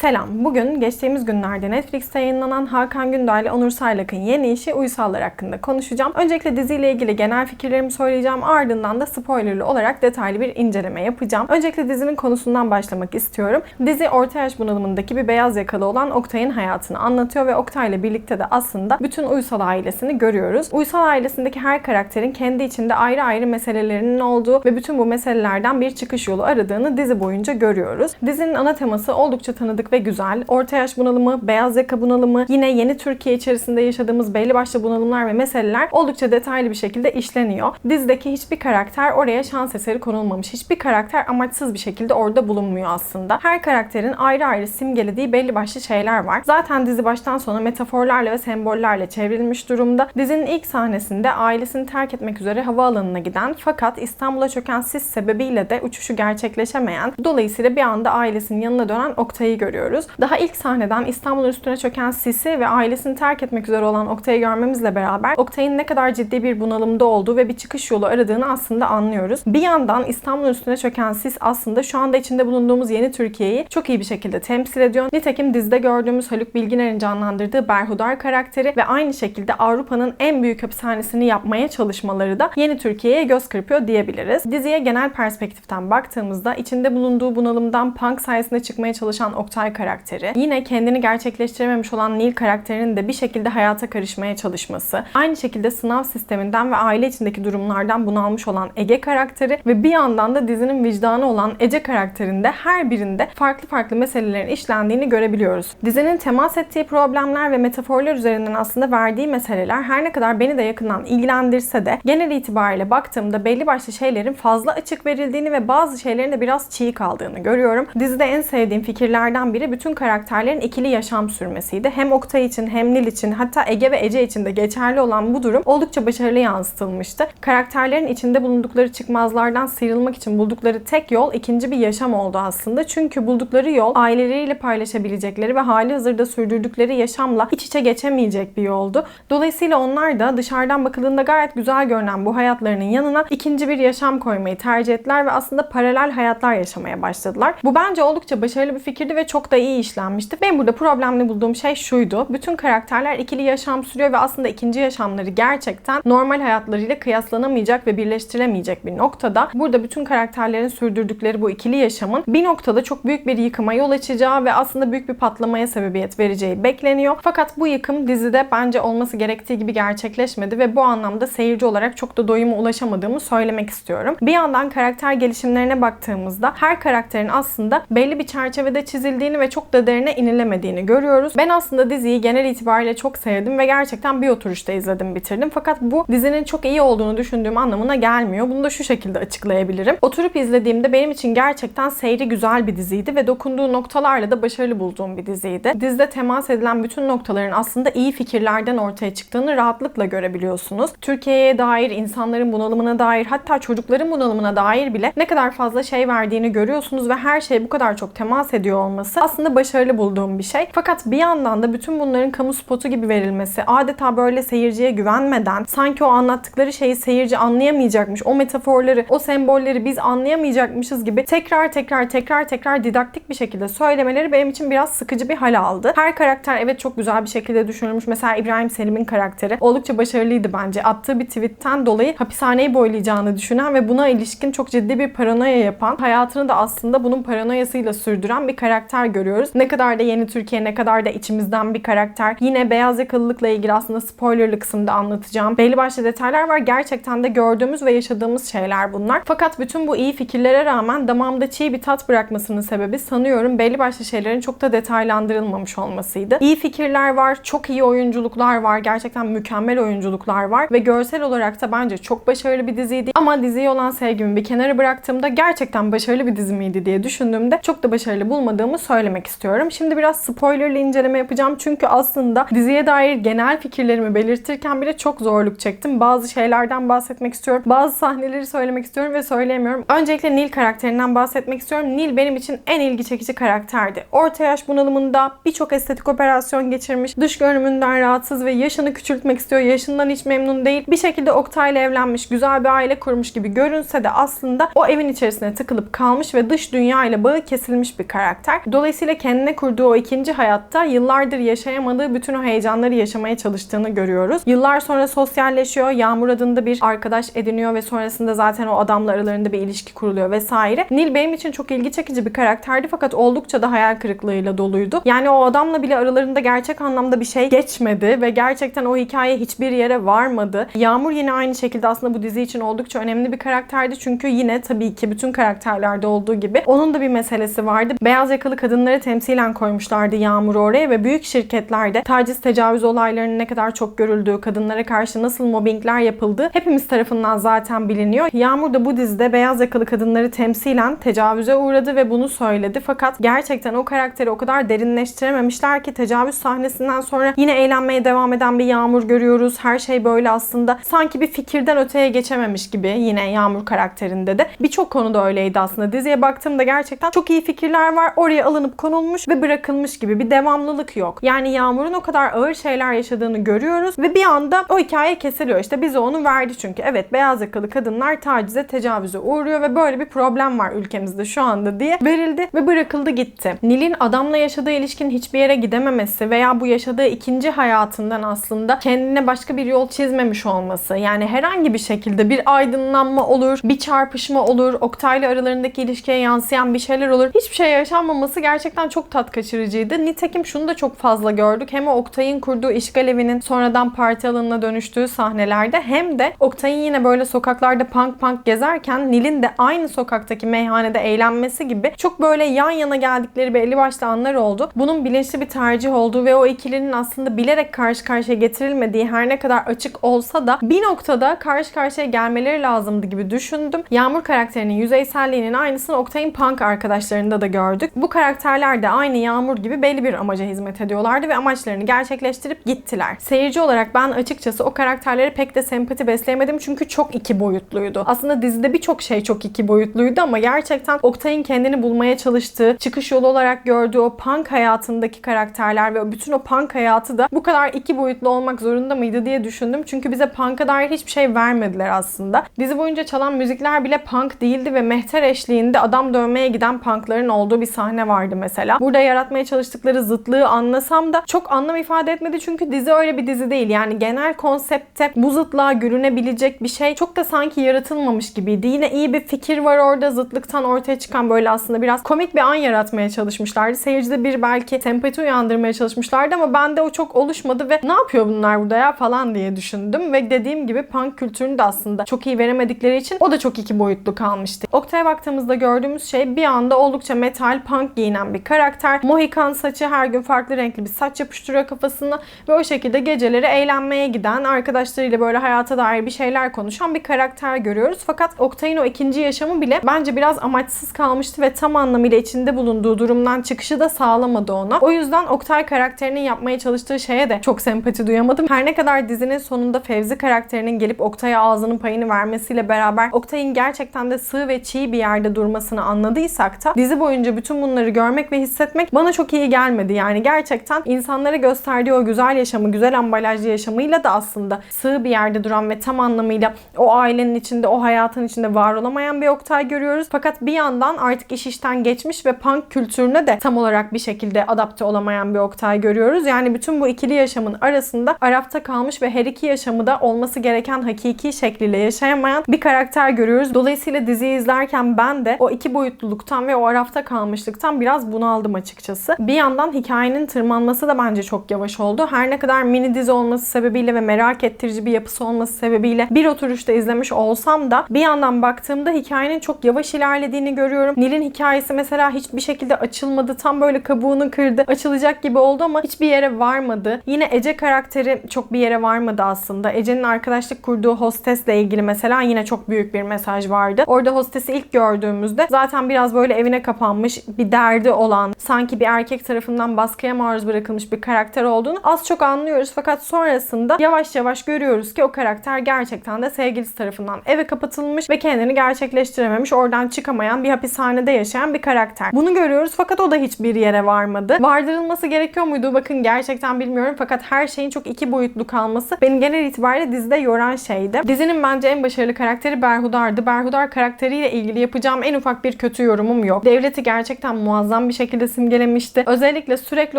Selam. Bugün geçtiğimiz günlerde Netflix'te yayınlanan Hakan Gündoğan ile Onur Saylak'ın yeni işi Uysallar hakkında konuşacağım. Öncelikle diziyle ilgili genel fikirlerimi söyleyeceğim. Ardından da spoilerlı olarak detaylı bir inceleme yapacağım. Öncelikle dizinin konusundan başlamak istiyorum. Dizi orta yaş bunalımındaki bir beyaz yakalı olan Oktay'ın hayatını anlatıyor ve Oktay ile birlikte de aslında bütün Uysal ailesini görüyoruz. Uysal ailesindeki her karakterin kendi içinde ayrı ayrı meselelerinin olduğu ve bütün bu meselelerden bir çıkış yolu aradığını dizi boyunca görüyoruz. Dizinin ana teması oldukça tanıdık ve güzel. Orta yaş bunalımı, beyaz yaka bunalımı, yine yeni Türkiye içerisinde yaşadığımız belli başlı bunalımlar ve meseleler oldukça detaylı bir şekilde işleniyor. Dizideki hiçbir karakter oraya şans eseri konulmamış. Hiçbir karakter amaçsız bir şekilde orada bulunmuyor aslında. Her karakterin ayrı ayrı simgelediği belli başlı şeyler var. Zaten dizi baştan sona metaforlarla ve sembollerle çevrilmiş durumda. Dizinin ilk sahnesinde ailesini terk etmek üzere havaalanına giden fakat İstanbul'a çöken sis sebebiyle de uçuşu gerçekleşemeyen, dolayısıyla bir anda ailesinin yanına dönen Oktay'ı görüyoruz. Daha ilk sahneden İstanbul'un üstüne çöken sisi ve ailesini terk etmek üzere olan Oktay'ı görmemizle beraber Oktay'ın ne kadar ciddi bir bunalımda olduğu ve bir çıkış yolu aradığını aslında anlıyoruz. Bir yandan İstanbul'un üstüne çöken sis aslında şu anda içinde bulunduğumuz yeni Türkiye'yi çok iyi bir şekilde temsil ediyor. Nitekim dizide gördüğümüz Haluk Bilginer'in canlandırdığı Berhudar karakteri ve aynı şekilde Avrupa'nın en büyük hapishanesini yapmaya çalışmaları da yeni Türkiye'ye göz kırpıyor diyebiliriz. Diziye genel perspektiften baktığımızda içinde bulunduğu bunalımdan punk sayesinde çıkmaya çalışan Oktay karakteri, yine kendini gerçekleştirememiş olan Nil karakterinin de bir şekilde hayata karışmaya çalışması, aynı şekilde sınav sisteminden ve aile içindeki durumlardan bunalmış olan Ege karakteri ve bir yandan da dizinin vicdanı olan Ece karakterinde her birinde farklı farklı meselelerin işlendiğini görebiliyoruz. Dizinin temas ettiği problemler ve metaforlar üzerinden aslında verdiği meseleler her ne kadar beni de yakından ilgilendirse de genel itibariyle baktığımda belli başlı şeylerin fazla açık verildiğini ve bazı şeylerin de biraz çiğ kaldığını görüyorum. Dizide en sevdiğim fikirlerden biri bütün karakterlerin ikili yaşam sürmesiydi. Hem Oktay için hem Nil için hatta Ege ve Ece için de geçerli olan bu durum oldukça başarılı yansıtılmıştı. Karakterlerin içinde bulundukları çıkmazlardan sıyrılmak için buldukları tek yol ikinci bir yaşam oldu aslında. Çünkü buldukları yol aileleriyle paylaşabilecekleri ve hali hazırda sürdürdükleri yaşamla iç içe geçemeyecek bir yoldu. Dolayısıyla onlar da dışarıdan bakıldığında gayet güzel görünen bu hayatlarının yanına ikinci bir yaşam koymayı tercih ettiler ve aslında paralel hayatlar yaşamaya başladılar. Bu bence oldukça başarılı bir fikirdi ve çok da iyi işlenmişti. Benim burada problemli bulduğum şey şuydu. Bütün karakterler ikili yaşam sürüyor ve aslında ikinci yaşamları gerçekten normal hayatlarıyla kıyaslanamayacak ve birleştiremeyecek bir noktada. Burada bütün karakterlerin sürdürdükleri bu ikili yaşamın bir noktada çok büyük bir yıkıma yol açacağı ve aslında büyük bir patlamaya sebebiyet vereceği bekleniyor. Fakat bu yıkım dizide bence olması gerektiği gibi gerçekleşmedi ve bu anlamda seyirci olarak çok da doyuma ulaşamadığımı söylemek istiyorum. Bir yandan karakter gelişimlerine baktığımızda her karakterin aslında belli bir çerçevede çizildiğini ve çok da derine inilemediğini görüyoruz. Ben aslında diziyi genel itibariyle çok sevdim ve gerçekten bir oturuşta izledim bitirdim. Fakat bu dizinin çok iyi olduğunu düşündüğüm anlamına gelmiyor. Bunu da şu şekilde açıklayabilirim. Oturup izlediğimde benim için gerçekten seyri güzel bir diziydi ve dokunduğu noktalarla da başarılı bulduğum bir diziydi. Dizide temas edilen bütün noktaların aslında iyi fikirlerden ortaya çıktığını rahatlıkla görebiliyorsunuz. Türkiye'ye dair, insanların bunalımına dair, hatta çocukların bunalımına dair bile ne kadar fazla şey verdiğini görüyorsunuz ve her şey bu kadar çok temas ediyor olması aslında başarılı bulduğum bir şey. Fakat bir yandan da bütün bunların kamu spotu gibi verilmesi, adeta böyle seyirciye güvenmeden, sanki o anlattıkları şeyi seyirci anlayamayacakmış, o metaforları, o sembolleri biz anlayamayacakmışız gibi tekrar tekrar tekrar tekrar didaktik bir şekilde söylemeleri benim için biraz sıkıcı bir hal aldı. Her karakter evet çok güzel bir şekilde düşünülmüş. Mesela İbrahim Selim'in karakteri oldukça başarılıydı bence. Attığı bir tweetten dolayı hapishaneyi boylayacağını düşünen ve buna ilişkin çok ciddi bir paranoya yapan, hayatını da aslında bunun paranoyasıyla sürdüren bir karakter görüyoruz. Ne kadar da yeni Türkiye, ne kadar da içimizden bir karakter. Yine beyaz yakalılıkla ilgili aslında spoilerlı kısımda anlatacağım. Belli başlı detaylar var. Gerçekten de gördüğümüz ve yaşadığımız şeyler bunlar. Fakat bütün bu iyi fikirlere rağmen damağımda çiğ bir tat bırakmasının sebebi sanıyorum belli başlı şeylerin çok da detaylandırılmamış olmasıydı. İyi fikirler var, çok iyi oyunculuklar var, gerçekten mükemmel oyunculuklar var ve görsel olarak da bence çok başarılı bir diziydi. Ama diziye olan sevgimi bir kenara bıraktığımda gerçekten başarılı bir dizi miydi diye düşündüğümde çok da başarılı bulmadığımı söylemek istiyorum. Şimdi biraz spoilerlı inceleme yapacağım çünkü aslında diziye dair genel fikirlerimi belirtirken bile çok zorluk çektim. Bazı şeylerden bahsetmek istiyorum. Bazı sahneleri söylemek istiyorum ve söyleyemiyorum. Öncelikle Nil karakterinden bahsetmek istiyorum. Nil benim için en ilgi çekici karakterdi. Orta yaş bunalımında birçok estetik operasyon geçirmiş. Dış görünümünden rahatsız ve yaşını küçültmek istiyor. Yaşından hiç memnun değil. Bir şekilde Oktay'la evlenmiş, güzel bir aile kurmuş gibi görünse de aslında o evin içerisine tıkılıp kalmış ve dış dünya ile bağı kesilmiş bir karakter. Dolayısıyla Dolayısıyla kendine kurduğu o ikinci hayatta yıllardır yaşayamadığı bütün o heyecanları yaşamaya çalıştığını görüyoruz. Yıllar sonra sosyalleşiyor. Yağmur adında bir arkadaş ediniyor ve sonrasında zaten o adamla aralarında bir ilişki kuruluyor vesaire. Nil benim için çok ilgi çekici bir karakterdi fakat oldukça da hayal kırıklığıyla doluydu. Yani o adamla bile aralarında gerçek anlamda bir şey geçmedi ve gerçekten o hikaye hiçbir yere varmadı. Yağmur yine aynı şekilde aslında bu dizi için oldukça önemli bir karakterdi çünkü yine tabii ki bütün karakterlerde olduğu gibi onun da bir meselesi vardı. Beyaz yakalı kadınları temsilen koymuşlardı Yağmur'u oraya ve büyük şirketlerde taciz tecavüz olaylarının ne kadar çok görüldüğü, kadınlara karşı nasıl mobbingler yapıldığı hepimiz tarafından zaten biliniyor. Yağmur da bu dizide beyaz yakalı kadınları temsilen tecavüze uğradı ve bunu söyledi. Fakat gerçekten o karakteri o kadar derinleştirememişler ki tecavüz sahnesinden sonra yine eğlenmeye devam eden bir Yağmur görüyoruz. Her şey böyle aslında sanki bir fikirden öteye geçememiş gibi yine Yağmur karakterinde de. Birçok konuda öyleydi aslında. Diziye baktığımda gerçekten çok iyi fikirler var. Oraya alınıp konulmuş ve bırakılmış gibi bir devamlılık yok. Yani Yağmur'un o kadar ağır şeyler yaşadığını görüyoruz ve bir anda o hikaye kesiliyor. İşte bize onu verdi çünkü. Evet beyaz yakalı kadınlar tacize, tecavüze uğruyor ve böyle bir problem var ülkemizde şu anda diye verildi ve bırakıldı gitti. Nil'in adamla yaşadığı ilişkinin hiçbir yere gidememesi veya bu yaşadığı ikinci hayatından aslında kendine başka bir yol çizmemiş olması. Yani herhangi bir şekilde bir aydınlanma olur, bir çarpışma olur, Oktay'la aralarındaki ilişkiye yansıyan bir şeyler olur. Hiçbir şey yaşanmaması gerçekten çok tat kaçırıcıydı. Nitekim şunu da çok fazla gördük. Hem Oktay'ın kurduğu işgal evinin sonradan parti alanına dönüştüğü sahnelerde hem de Oktay'ın yine böyle sokaklarda punk punk gezerken Nil'in de aynı sokaktaki meyhanede eğlenmesi gibi çok böyle yan yana geldikleri belli başlı anlar oldu. Bunun bilinçli bir tercih olduğu ve o ikilinin aslında bilerek karşı karşıya getirilmediği her ne kadar açık olsa da bir noktada karşı karşıya gelmeleri lazımdı gibi düşündüm. Yağmur karakterinin yüzeyselliğinin aynısını Oktay'ın punk arkadaşlarında da gördük. Bu karakterler de aynı Yağmur gibi belli bir amaca hizmet ediyorlardı ve amaçlarını gerçekleştirip gittiler. Seyirci olarak ben açıkçası o karakterlere pek de sempati besleyemedim çünkü çok iki boyutluydu. Aslında dizide birçok şey çok iki boyutluydu ama gerçekten Oktay'ın kendini bulmaya çalıştığı, çıkış yolu olarak gördüğü o punk hayatındaki karakterler ve bütün o punk hayatı da bu kadar iki boyutlu olmak zorunda mıydı diye düşündüm. Çünkü bize punk'a dair hiçbir şey vermediler aslında. Dizi boyunca çalan müzikler bile punk değildi ve mehter eşliğinde adam dövmeye giden punkların olduğu bir sahne vardı mesela. Burada yaratmaya çalıştıkları zıtlığı anlasam da çok anlam ifade etmedi çünkü dizi öyle bir dizi değil. Yani genel konsepte bu zıtlığa görünebilecek bir şey çok da sanki yaratılmamış gibiydi. Yine iyi bir fikir var orada zıtlıktan ortaya çıkan böyle aslında biraz komik bir an yaratmaya çalışmışlardı. Seyircide bir belki sempati uyandırmaya çalışmışlardı ama bende o çok oluşmadı ve ne yapıyor bunlar burada ya falan diye düşündüm ve dediğim gibi punk kültürünü de aslında çok iyi veremedikleri için o da çok iki boyutlu kalmıştı. Oktay'a baktığımızda gördüğümüz şey bir anda oldukça metal punk giyinen bir karakter. Mohikan saçı her gün farklı renkli bir saç yapıştırıyor kafasına ve o şekilde geceleri eğlenmeye giden arkadaşlarıyla böyle hayata dair bir şeyler konuşan bir karakter görüyoruz. Fakat Oktay'ın o ikinci yaşamı bile bence biraz amaçsız kalmıştı ve tam anlamıyla içinde bulunduğu durumdan çıkışı da sağlamadı ona. O yüzden Oktay karakterinin yapmaya çalıştığı şeye de çok sempati duyamadım. Her ne kadar dizinin sonunda Fevzi karakterinin gelip Oktay'a ağzının payını vermesiyle beraber Oktay'ın gerçekten de sığ ve çiğ bir yerde durmasını anladıysak da dizi boyunca bütün bunları görmek ve hissetmek bana çok iyi gelmedi. Yani gerçekten insanlara gösterdiği o güzel yaşamı, güzel ambalajlı yaşamıyla da aslında sığ bir yerde duran ve tam anlamıyla o ailenin içinde, o hayatın içinde var olamayan bir Oktay görüyoruz. Fakat bir yandan artık iş işten geçmiş ve punk kültürüne de tam olarak bir şekilde adapte olamayan bir Oktay görüyoruz. Yani bütün bu ikili yaşamın arasında arafta kalmış ve her iki yaşamı da olması gereken hakiki şekliyle yaşayamayan bir karakter görüyoruz. Dolayısıyla diziyi izlerken ben de o iki boyutluluktan ve o arafta kalmışlıktan biraz bunaldım açıkçası. Bir yandan hikayenin tırmanması da bence çok yavaş oldu. Her ne kadar mini dizi olması sebebiyle ve merak ettirici bir yapısı olması sebebiyle bir oturuşta izlemiş olsam da bir yandan baktığımda hikayenin çok yavaş ilerlediğini görüyorum. Nil'in hikayesi mesela hiçbir şekilde açılmadı. Tam böyle kabuğunu kırdı. Açılacak gibi oldu ama hiçbir yere varmadı. Yine Ece karakteri çok bir yere varmadı aslında. Ece'nin arkadaşlık kurduğu hostesle ilgili mesela yine çok büyük bir mesaj vardı. Orada hostesi ilk gördüğümüzde zaten biraz böyle evine kapanmış, bir derdi olan, sanki bir erkek tarafından baskıya maruz bırakılmış bir karakter olduğunu az çok anlıyoruz. Fakat sonrasında yavaş yavaş görüyoruz ki o karakter gerçekten de sevgilisi tarafından eve kapatılmış ve kendini gerçekleştirememiş, oradan çıkamayan bir hapishanede yaşayan bir karakter. Bunu görüyoruz fakat o da hiçbir yere varmadı. Vardırılması gerekiyor muydu? Bakın gerçekten bilmiyorum fakat her şeyin çok iki boyutlu kalması beni genel itibariyle dizide yoran şeydi. Dizinin bence en başarılı karakteri Berhudar'dı. Berhudar karakteriyle ilgili yapacağım en ufak bir kötü yorumum yok. Devleti gerçekten muazzam falan bir şekilde simgelemişti. Özellikle sürekli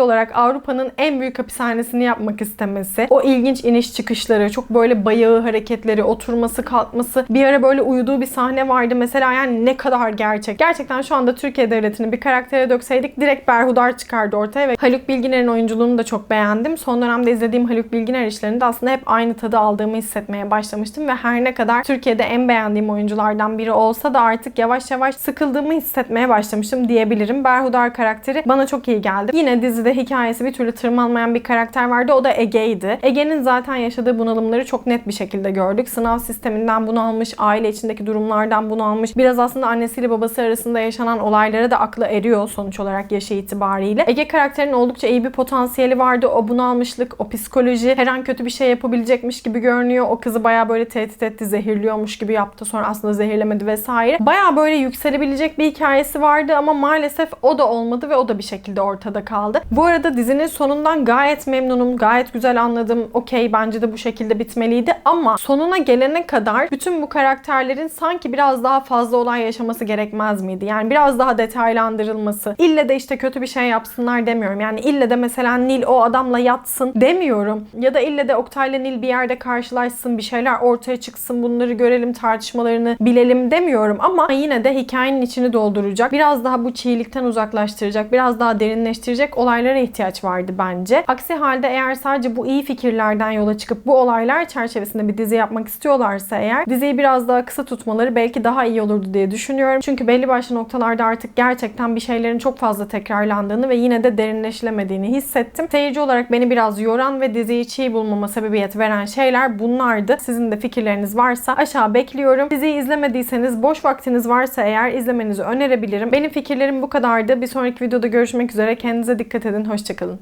olarak Avrupa'nın en büyük hapishanesini yapmak istemesi, o ilginç iniş çıkışları, çok böyle bayağı hareketleri, oturması, kalkması, bir ara böyle uyuduğu bir sahne vardı. Mesela yani ne kadar gerçek. Gerçekten şu anda Türkiye Devleti'ni bir karaktere dökseydik direkt Berhudar çıkardı ortaya ve Haluk Bilginer'in oyunculuğunu da çok beğendim. Son dönemde izlediğim Haluk Bilginer işlerinde aslında hep aynı tadı aldığımı hissetmeye başlamıştım ve her ne kadar Türkiye'de en beğendiğim oyunculardan biri olsa da artık yavaş yavaş sıkıldığımı hissetmeye başlamıştım diyebilirim. Berhudar karakteri bana çok iyi geldi. Yine dizide hikayesi bir türlü tırmanmayan bir karakter vardı. O da Ege'ydi. Ege'nin zaten yaşadığı bunalımları çok net bir şekilde gördük. Sınav sisteminden bunu almış, aile içindeki durumlardan bunu almış. Biraz aslında annesiyle babası arasında yaşanan olaylara da aklı eriyor sonuç olarak yaşı itibariyle. Ege karakterinin oldukça iyi bir potansiyeli vardı. O bunalmışlık, o psikoloji her an kötü bir şey yapabilecekmiş gibi görünüyor. O kızı bayağı böyle tehdit etti, zehirliyormuş gibi yaptı. Sonra aslında zehirlemedi vesaire. Bayağı böyle yükselebilecek bir hikayesi vardı ama maalesef o da olmadı ve o da bir şekilde ortada kaldı. Bu arada dizinin sonundan gayet memnunum. Gayet güzel anladım. Okey bence de bu şekilde bitmeliydi ama sonuna gelene kadar bütün bu karakterlerin sanki biraz daha fazla olay yaşaması gerekmez miydi? Yani biraz daha detaylandırılması. İlle de işte kötü bir şey yapsınlar demiyorum. Yani ille de mesela Nil o adamla yatsın demiyorum. Ya da ille de Oktay'la Nil bir yerde karşılaşsın, bir şeyler ortaya çıksın, bunları görelim, tartışmalarını bilelim demiyorum. Ama yine de hikayenin içini dolduracak, biraz daha bu çiğlikten uzaklaştıracak, biraz daha derinleştirecek olaylara ihtiyaç vardı bence. Aksi halde eğer sadece bu iyi fikirlerden yola çıkıp bu olaylar çerçevesinde bir dizi yapmak istiyorlarsa eğer diziyi biraz daha kısa tutmaları belki daha iyi olurdu diye düşünüyorum. Çünkü belli başlı noktalarda artık gerçekten bir şeylerin çok fazla tekrarlandığını ve yine de derinleşilemediğini hissettim. Seyirci olarak beni biraz yoran ve diziyi çiğ bulmama sebebiyet veren şeyler bunlardı. Sizin de fikirleriniz varsa aşağı bekliyorum. Diziyi izlemediyseniz boş vaktiniz varsa eğer izlemenizi önerebilirim. Benim fikirlerim bu kadardı. Bir sonraki videoda görüşmek üzere. Kendinize dikkat edin. Hoşçakalın.